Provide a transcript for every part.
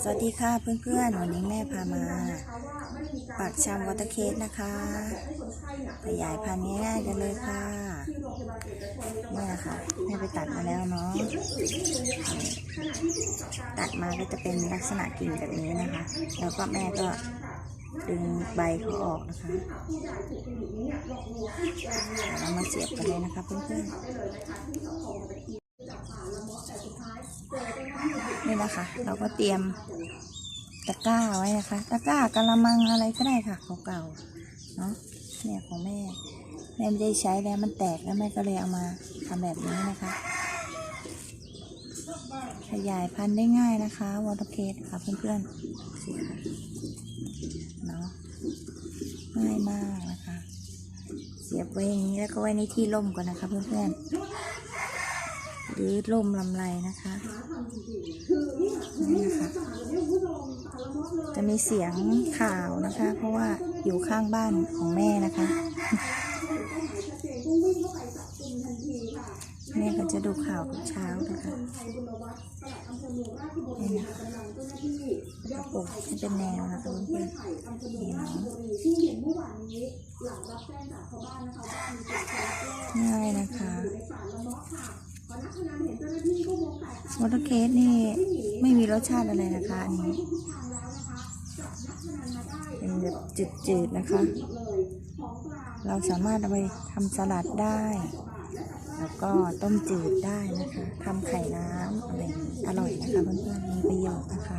สวัสดีค่ะเพื่อนๆ วันนี้แม่พามาปักชำวอเตอร์เคสนะคะขยายพันธุ์ง่ายๆกันเลยค่ะนี่แหละค่ะแม่ไปตัดมาแล้วเนาะตัดมาก็จะเป็นลักษณะกิ่งแบบนี้นะคะ แล้วก็แม่ก็ดึงใบเขาออกนะคะเรามาเสียบกันเลยนะคะเพื่อนๆ นี่นะคะ เราก็เตรียมตะกร้าไว้นะคะ ตะกร้ากระมังอะไรก็ได้ค่ะเก่าๆเนาะเนี่ยของแม่แม่ไม่ได้ใช้แล้วมันแตกแล้วแม่ก็เลยเอามาทำแบบนี้นะคะขยายพันธุ์ได้ง่ายนะคะวอเตอร์เคสค่ะเพื่อนๆเนาะง่ายมากนะคะ เสียบไว้อย่างนี้แล้วก็ไว้ในที่ร่มก่อนนะคะเพื่อนๆ หรือร่มลำไรนะคะนี่นะคะ จะมีเสียงข่าวนะคะ เพราะว่าอยู่ข้างบ้านของแม่นะคะแม่ก็จะดูข่าวทุกเช้านะคะนี่นะคะกระปุกให้เป็นแนวนะคะเพื่อนๆนี่เนาะง่ายนะคะ วอเตอร์เคสนี่ไม่มีรสชาติอะไรนะคะอันนี้เป็นแบบจืดๆนะคะ เราสามารถเอาไปทำสลัดได้ แล้วก็ต้มจืดได้นะคะทำไข่น้ำอะไรอย่างนี้อร่อยนะคะเพื่อนๆมีประโยชน์นะคะ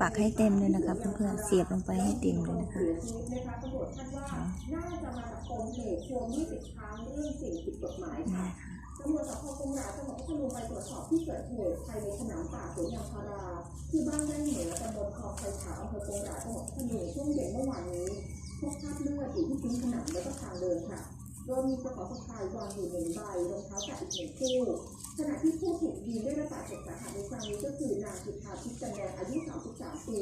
ปักให้เต็มเลยนะคะเพื่อนๆเสียบลงไปให้เต็มเลยนะคะนี่ค่ะตำรวจสพกงหราจังหวัดพัทลุงไปตรวจสอบที่เกิดเหตุภายในสนามป่าสวนยางพาราที่บ้านไร่เหนือตำบลคลองไผ่ขาวอำเภอกงหราจังหวัดพัทลุงช่วงเย็นเมื่อวานนี้พบคราบเลือดอยู่ที่พื้นขนามและก็ทางเดินค่ะ โดยมีกระเป๋าสะพายวางอยู่หนึ่งใบรองเท้าแตะอีกหนึ่งคู่ขณะที่ผู้ถูกยิงได้รับบาดเจ็บสาหัสในครั้งนี้ก็คือนางจุธาทิพย์จันแดงอายุ 33 ปี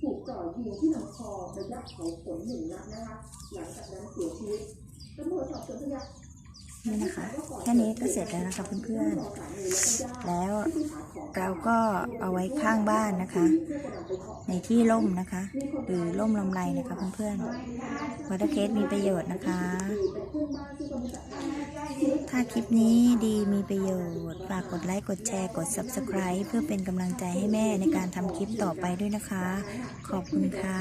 ถูกจ่อยิงที่ลำคอระยะเผาขนหนึ่งนัดนะคะหลังจากนั้นเสียชีวิตตำรวจสอบสวนพยานนี่นะคะแค่นี้ก็เสร็จแล้วนะคะเพื่อนๆ แล้วเราก็เอาไว้ข้างบ้านนะคะ ในที่ร่มนะคะ หรือร่มลำไรนะคะเพื่อนๆวอเตอร์เคสมีประโยชน์นะคะ ถ้าคลิปนี้ดีมีประโยชน์ ฝากกดไลค์ กดแชร์ กด Subscribe เพื่อเป็นกำลังใจให้แม่ในการทำคลิปต่อไปด้วยนะคะ ขอบคุณค่ะ